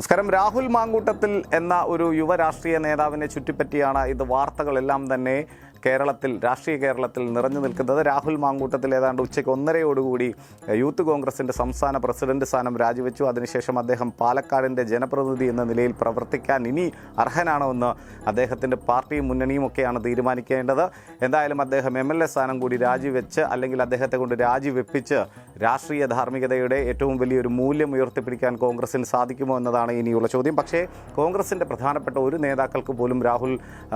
നമസ്കാരം. രാഹുൽ മാങ്കൂട്ടത്തിൽ എന്ന ഒരു യുവ രാഷ്ട്രീയ നേതാവിനെ ചുറ്റിപ്പറ്റിയാണ് ഇത് വാർത്തകളെല്ലാം തന്നെ കേരളത്തിൽ രാഷ്ട്രീയ കേരളത്തിൽ നിറഞ്ഞു നിൽക്കുന്നത്. രാഹുൽ മാങ്കൂട്ടത്തിൽ ഏതാണ്ട് ഉച്ചയ്ക്ക് ഒന്നരയോടുകൂടി യൂത്ത് കോൺഗ്രസിന്റെ സംസ്ഥാന പ്രസിഡന്റ് സ്ഥാനം രാജിവെച്ചു. അതിനുശേഷം അദ്ദേഹം പാലക്കാടിന്റെ ജനപ്രതിനിധി എന്ന നിലയിൽ പ്രവർത്തിക്കാൻ ഇനി അർഹനാണോ എന്ന് അദ്ദേഹത്തിന്റെ പാർട്ടിയും മുന്നണിയും ഒക്കെയാണ് തീരുമാനിക്കേണ്ടത്. എന്തായാലും അദ്ദേഹം എം എൽ എ സ്ഥാനം കൂടി രാജിവെച്ച് അല്ലെങ്കിൽ അദ്ദേഹത്തെ കൊണ്ട് രാജിവെപ്പിച്ച് രാഷ്ട്രീയ ധാർമ്മികതയുടെ ഏറ്റവും വലിയൊരു മൂല്യം ഉയർത്തിപ്പിടിക്കാൻ കോൺഗ്രസിന് സാധിക്കുമോ എന്നതാണ് ഇനിയുള്ള ചോദ്യം. പക്ഷേ കോൺഗ്രസിന്റെ പ്രധാനപ്പെട്ട ഒരു നേതാക്കൾക്ക് പോലും രാഹുൽ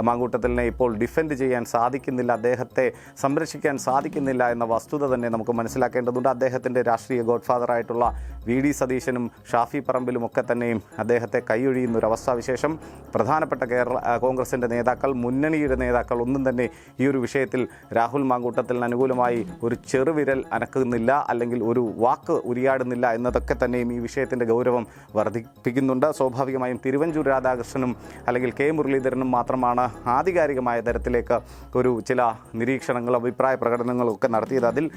മാങ്കൂട്ടത്തിലിനെ ഇപ്പോൾ ഡിഫെൻഡ് ചെയ്യാൻ സാധിക്കുന്നില്ല അദ്ദേഹത്തെ സംരക്ഷിക്കാൻ സാധിക്കുന്നില്ല എന്ന വസ്തുത തന്നെ നമുക്ക് മനസ്സിലാക്കേണ്ടതുണ്ട്. അദ്ദേഹത്തിന്റെ രാഷ്ട്രീയ ഗോഡ്ഫാദറായിട്ടുള്ള വി ഡി സതീശനും ഷാഫി പറമ്പിലും ഒക്കെ തന്നെയും അദ്ദേഹത്തെ കൈയൊഴിയുന്ന ഒരു അവസ്ഥാവിശേഷം പ്രധാനപ്പെട്ട കേരള കോൺഗ്രസിന്റെ നേതാക്കൾ മുന്നണിയുടെ നേതാക്കൾ ഒന്നും തന്നെ ഈ ഒരു വിഷയത്തിൽ രാഹുൽ മാങ്കൂട്ടത്തിന് അനുകൂലമായി ഒരു ചെറുവിരൽ അനക്കുന്നില്ല. അല്ലെങ്കിൽ ഒരു വാക്ക് ഉരിയാടുന്നില്ല എന്നതൊക്കെ തന്നെയും ഈ വിഷയത്തിന്റെ ഗൗരവം വർദ്ധിപ്പിക്കുന്നുണ്ട്. സ്വാഭാവികമായും തിരുവഞ്ചൂർ രാധാകൃഷ്ണനും അല്ലെങ്കിൽ കെ മുരളീധരനും മാത്രമാണ് ആധികാരികമായ തരത്തിലേക്ക് ഒരു ചില നിരീക്ഷണങ്ങളും അഭിപ്രായ പ്രകടനങ്ങളും ഒക്കെ നടത്തിയത്. അതിൽ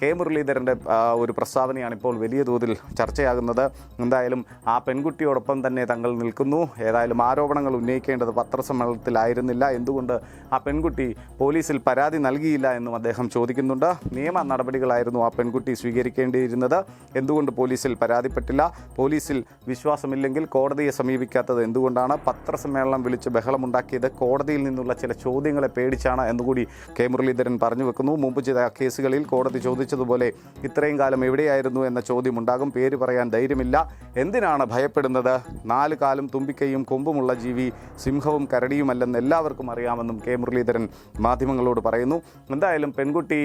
കെ മുരളീധരന്റെ ഒരു പ്രസ്താവനയാണ് ഇപ്പോൾ വലിയ തോതിൽ ചർച്ചയാകുന്നത്. എന്തായാലും ആ പെൺകുട്ടിയോടൊപ്പം തന്നെ തങ്ങൾ നിൽക്കുന്നു. ഏതായാലും ആരോപണങ്ങൾ ഉന്നയിക്കേണ്ടത് പത്രസമ്മേളനത്തിലായിരുന്നില്ല. എന്തുകൊണ്ട് ആ പെൺകുട്ടി പോലീസിൽ പരാതി നൽകിയില്ല എന്നും അദ്ദേഹം ചോദിക്കുന്നുണ്ട്. നിയമ നടപടികളായിരുന്നു ആ പെൺകുട്ടി സ്വീകരിക്കേണ്ടിയിരുന്നത് എന്തുകൊണ്ട് പോലീസിൽ പരാതിപ്പെട്ടില്ല? പോലീസിൽ വിശ്വാസമില്ലെങ്കിൽ കോടതിയെ സമീപിക്കാത്തത് എന്തുകൊണ്ടാണ്? പത്രസമ്മേളനം വിളിച്ച് ബഹളമുണ്ടാക്കിയത് കോടതിയിൽ നിന്നുള്ള ചില ചോദ്യങ്ങളെ പേടിച്ചാണ് എന്നുകൂടി കെ. മുരളീധരൻ പറഞ്ഞു വെക്കുന്നു. മുമ്പ് ചെയ്ത കേസുകളിൽ കോടതി ചോദിച്ചതുപോലെ ഇത്രയും കാലം എവിടെയായിരുന്നു എന്ന ചോദ്യം ഉണ്ടാകും പേര് പറയാൻ ധൈര്യമില്ല. എന്തിനാണ് ഭയപ്പെടുന്നത്? നാല് കാലും തുമ്പിക്കൈയും കൊമ്പുമുള്ള ജീവി സിംഹവും കരടിയുമല്ലെന്ന് എല്ലാവർക്കും അറിയാമെന്നും കെ. മുരളീധരൻ മാധ്യമങ്ങളോട് പറയുന്നു. എന്തായാലും പെൺകുട്ടി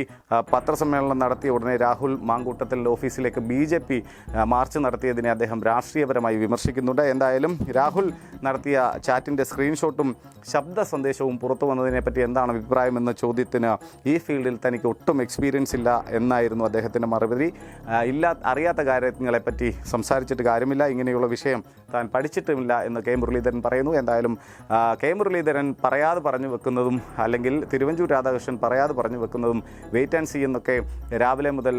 പത്രസമ്മേളനം നടത്തിയ ഉടനെ രാഹുൽ മാങ്കൂട്ടത്തിന്റെ ഓഫീസിലേക്ക് ബി ജെ പി മാർച്ച് നടത്തിയതിനെ അദ്ദേഹം രാഷ്ട്രീയപരമായി വിമർശിക്കുന്നുണ്ട്. എന്തായാലും രാഹുൽ നടത്തിയ ചാറ്റിന്റെ സ്ക്രീൻഷോട്ടും ശബ്ദ സന്ദേശവും പുറത്തു വന്നതിനെപ്പറ്റി എന്താണ് അഭിപ്രായം എന്ന ചോദ്യത്തിന് ഈ ഫീൽഡിൽ തനിക്ക് ഒട്ടും എക്സ്പീരിയൻസ് ഇല്ല എന്നായിരുന്നു അദ്ദേഹത്തിന്റെ മറുപടി. ഇല്ലാ അറിയാത്ത കാര്യങ്ങളെപ്പറ്റി സംസാരിച്ചിട്ട് കാര്യമില്ല. ഇങ്ങനെയുള്ള വിഷയം താൻ പഠിച്ചിട്ടുമില്ല എന്ന് കെ. മുരളീധരൻ പറയുന്നു. എന്തായാലും കെ. മുരളീധരൻ പറയാതെ പറഞ്ഞു വെക്കുന്നതും അല്ലെങ്കിൽ തിരുവഞ്ചൂർ രാധാകൃഷ്ണൻ പറയാതെ പറഞ്ഞു വെക്കുന്നതും വെയിറ്റ് ആൻഡ് സി എന്നൊക്കെ രാവിലെ മുതൽ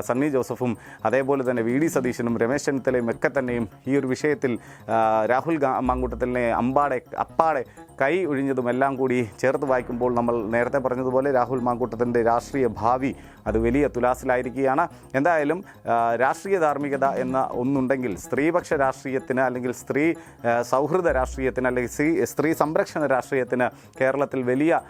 സണ്ണി ജോസഫും അതേപോലെ തന്നെ വി ഡി സതീശനും രമേശ് ചെന്നിത്തലയും ഒക്കെ തന്നെയും ഈ ഒരു വിഷയത്തിൽ രാഹുൽ മാങ്കൂട്ടത്തിലിനെ അമ്പാടെ അപ്പാടെ കൈ ഒഴിഞ്ഞതും എല്ലാം കൂടി ചേർത്ത് വായിക്കുമ്പോൾ നമ്മൾ നേരത്തെ പറഞ്ഞതുപോലെ രാഹുൽ മാങ്കൂട്ടത്തിന്റെ രാഷ്ട്രീയ ഭാവി അത് വലിയ തുലാസിലായിരിക്കുകയാണ്. എന്തായാലും രാഷ്ട്രീയ ധാർമ്മികത എന്ന ഒന്നുണ്ടെങ്കിൽ സ്ത്രീപക്ഷ രാഷ്ട്രീയത്തിന് അല്ലെങ്കിൽ സ്ത്രീ സൗഹൃദ രാഷ്ട്രീയത്തിന് അല്ലെങ്കിൽ സ്ത്രീ സ്ത്രീ സംരക്ഷണ രാഷ്ട്രീയത്തിന് കേരളത്തിൽ വലിയ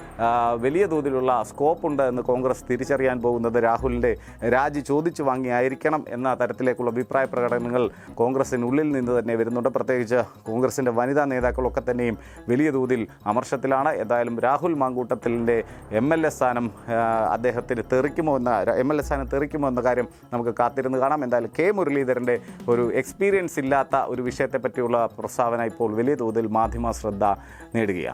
വലിയ തോതിലുള്ള സ്കോപ്പുണ്ട് എന്ന് കോൺഗ്രസ് തിരിച്ചറിയാൻ പോകുന്നത് രാഹുലിന്റെ രാജി ചോദിച്ചു വാങ്ങിയായിരിക്കണം എന്ന തരത്തിലേക്കുള്ള അഭിപ്രായ പ്രകടനങ്ങൾ കോൺഗ്രസിനുള്ളിൽ നിന്ന് തന്നെ വരുന്നുണ്ട്. പ്രത്യേകിച്ച് കോൺഗ്രസിന്റെ വനിതാ നേതാക്കളൊക്കെ തന്നെയും വലിയ തോതിൽ അമർഷത്തിലാണ്. എന്തായാലും രാഹുൽ മാങ്കൂട്ടത്തിലിന്റെ എം എൽ എ സ്ഥാനം അദ്ദേഹത്തിന് തെറിക്കുമോ എന്ന എം എൽ എ സ്ഥാനം തെറിക്കുമോ എന്ന കാര്യം നമുക്ക് കാത്തിരുന്ന് കാണാം. എന്തായാലും കെ മുരളീധരന്റെ ഒരു എക്സ്പീരിയൻസ് ഇല്ലാത്ത ഒരു വിഷയത്തെപ്പറ്റിയുള്ള പ്രസ്താവന ഇപ്പോൾ വലിയ തോതിൽ മാധ്യമ ശ്രദ്ധ നേടുകയാണ്.